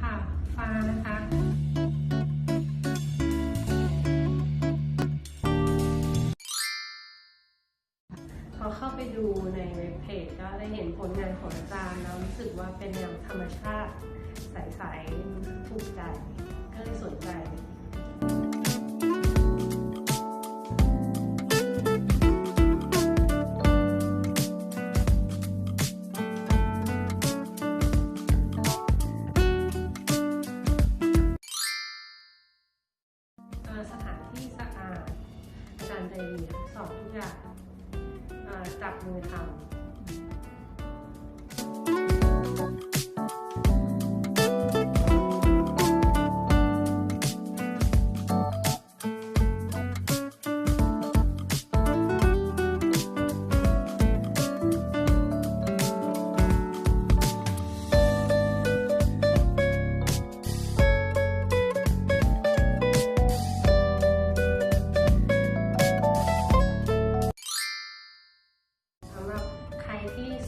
ค่ะฟ้านะคะพอเข้าไปดูในเว็บเพจก็ได้เห็นผลงานของอาจารย์แล้วรู้สึกว่าเป็นแนวธรรมชาติใสๆถูกใจ อาจารย์ใจดีสอบทุกอย่างจับมือทำ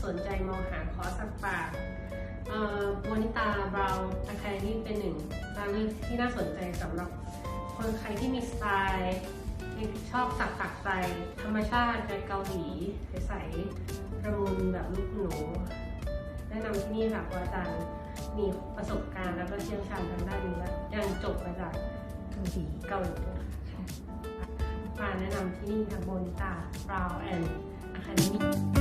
สนใจมองหาคอร์สสักปากโมนิตาบราวน์อะคาเดมี่เป็นหนึ่งทางเลือกที่น่าสนใจสำหรับคนใครที่มีสไตล์ชอบสักสักใจธรรมชาติใจเกาหลีใสๆระมุนแบบลูกหนู แนะนำที่นี่ค่ะเพราะอาจารย์มีประสบการณ์แล้วก็เชี่ยวชาญทางด้านนี้และยังจบมาจากเกาหลีเกาหลีด้วค่ะมาแนะนำที่นี่ค่ะโมนิตาบราวน์แอนด์อะคาเดมี่